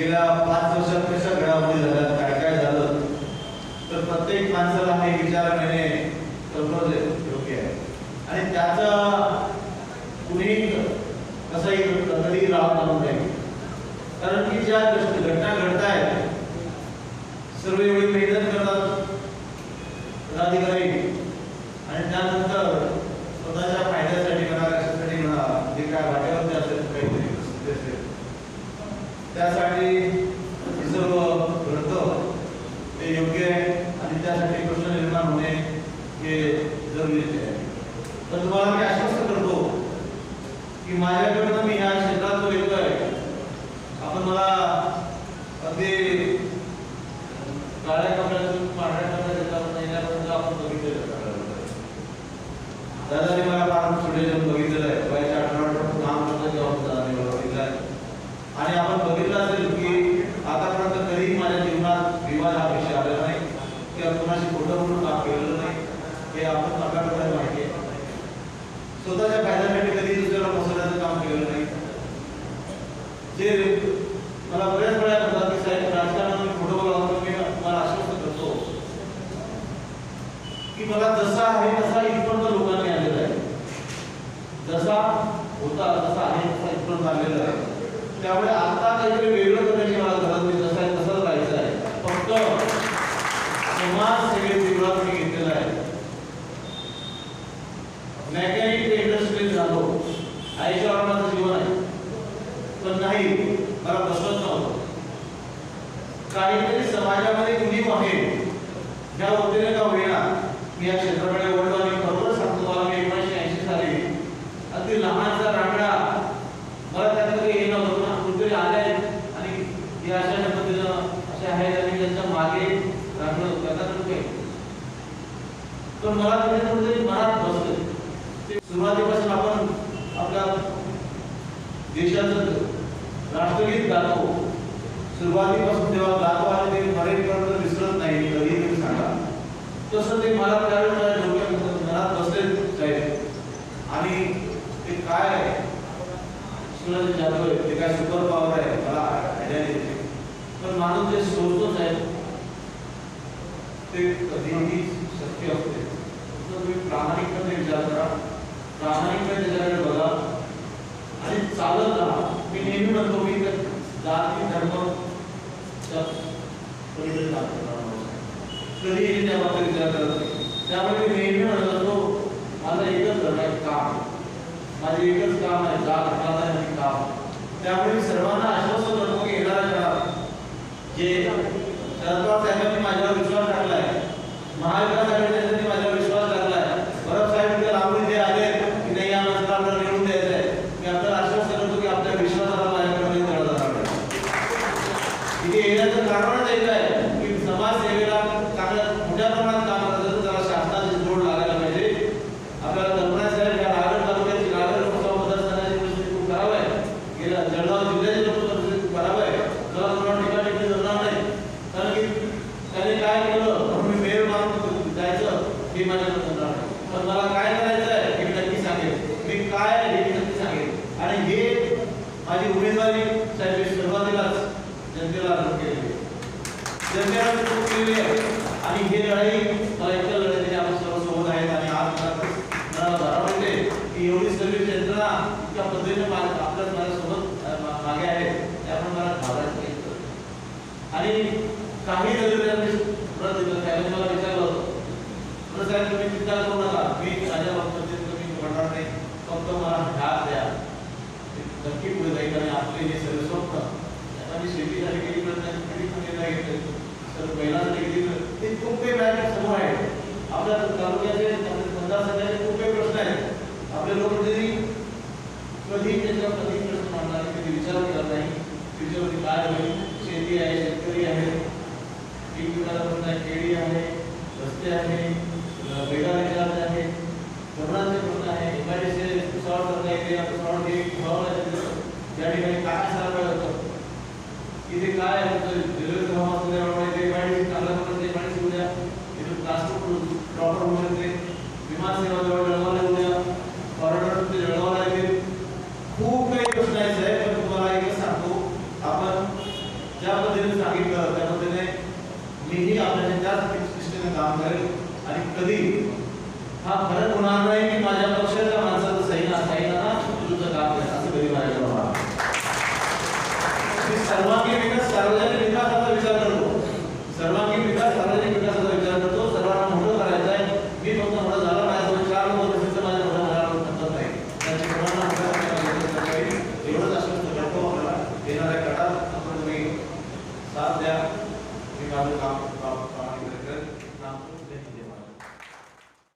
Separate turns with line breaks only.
गेल्या पाच वर्षात कशा घडामोडी झाल्या काय काय झालं तर प्रत्येक माणसाला हे विचार घेणे योग्य आहे आणि त्याचा कुणी कसंही कधी राहत आणू नये कारण की ज्या गोष्टी घटना घडत सर्व एवढी मेहनत करतात पदाधिकारी त्यासाठी प्रश्न निर्माण होणे हे जरुरीचे आहे तर तुम्हाला मी आश्वस्त करतो की माझ्याकडनं मी या क्षेत्रात तो येतो आपण मला अगदी काळ्या की मला जसा आहे तसा इथपर्यंत लोकांनी आलेला आहे जसा होता तसा आहे तसा इथपर्यंत आलेला आहे त्यामुळे आता काहीतरी वेगळं करण्याची मला गरज नाही जसा आहे तसाच राहायचं आहे फक्त समाज सगळे जीवनात मी घेतलेला आहे मॅकॅनिक इंडस्ट्रीत झालो आईच्या वाटणाचं जीवन आहे पण नाही मला बसवत नव्हतं काहीतरी समाजामध्ये नियम आहे ज्या वतीने होईना मी या क्षेत्राकडे ओढलो आणि खरोखर सांगतो मला मी एकोणीसशे ऐंशी साली अगदी लहानचा रांगडा मला त्याच्याकडे हे नव्हतं पण कुठेतरी आले आणि हे अशा पद्धतीनं असे आहेत आणि त्यांच्या मागे रांगडं होतं काही पण मला त्याच्या कुठेतरी मनात बसलं सुरुवातीपासून आपण आपल्या देशाचं राष्ट्रगीत गातो सुरुवातीपासून तेव्हा गातो सूरज जातो आहे ते काय सुपर पॉवर आहे मला आयडिया नाही पण माणूस जे सोडतोच आहे ते कधीही शक्य असते तर तुम्ही प्रामाणिकपणे विचार करा प्रामाणिकपणे त्याच्याकडे बघा आणि चालत राहा मी नेहमी म्हणतो मी जाती धर्म कधीही त्या विचार करत नाही त्यामुळे मी नेहमी म्हणत असतो माझं एकच धर्म आहे काम माझे एकच काम आहे जात हात आहे त्यामुळे सर्वांना आश्वासन करतो की येणारा जे शरद पवार साहेबांनी माझ्यावर विश्वास टाकला आहे महाविकास मी माझ्या मला काय करायचं आहे हे नक्की सांगेल मी काय आहे हे नक्की सांगेल आणि हे माझी उमेदवारी साहेब सुरुवातीलाच जनतेला आणि हे लढाई मला आपण सर्व आहेत आणि आज मला की एवढी पद्धतीने आपल्याच सोबत मागे आहे त्यामुळे मला आणि काही कोरोना नाही फक्त मला ह्याच द्या नक्की पुढे जाईल आणि आपले हे सर्व स्वप्न आता मी शेतीसाठी किती प्रयत्न किती निर्णय घेतले तर महिलांसाठी किती ते खूप काही मॅटर समोर आहे आपल्या तालुक्याचे मतदार संघाचे खूप काही प्रश्न आहेत आपले लोकप्रतिनिधी कधी त्याच्या कधी प्रश्न मांडणार कधी विचार करत नाही फ्युचरमध्ये काय होईल शेती आहे शेतकरी आहे पीक विकास प्रश्न आहे केळी आहे रस्ते आहे बैलाचे आहे धरणाचे प्रश्न सॉल्व सॉल्व सॉल्व करने के बरेचसे फ्रॉड करता येते आता फ्रॉड हे ठेवावं या ठिकाणी काय सांगावं लागतं इथे काय डिलिव्हरी हवा असं त्यामुळे अलग पाणी तो तो से प्रकारचे सुन सुरू द्या इथून प्लास्टिक प्रॉपर हो से होऊ नये विमानसेवा जवळ और अगर द्या फॉरेनर ते जळगावला येतील खूप काही प्रश्न तुम्हारा आहेत साहेब पण तुम्हाला एकच सांगतो आपण ज्या पद्धतीने सांगितलं त्या पद्धतीने मीही आपल्याच्या त्याच दृष्टीने काम करें आणि कभी हा फरक होणार नाही की माझ्या पक्षाच्या माणसाचं सैना सैना तुझं काम असं घरी मारायला सर्वांगीण सार्वजनिक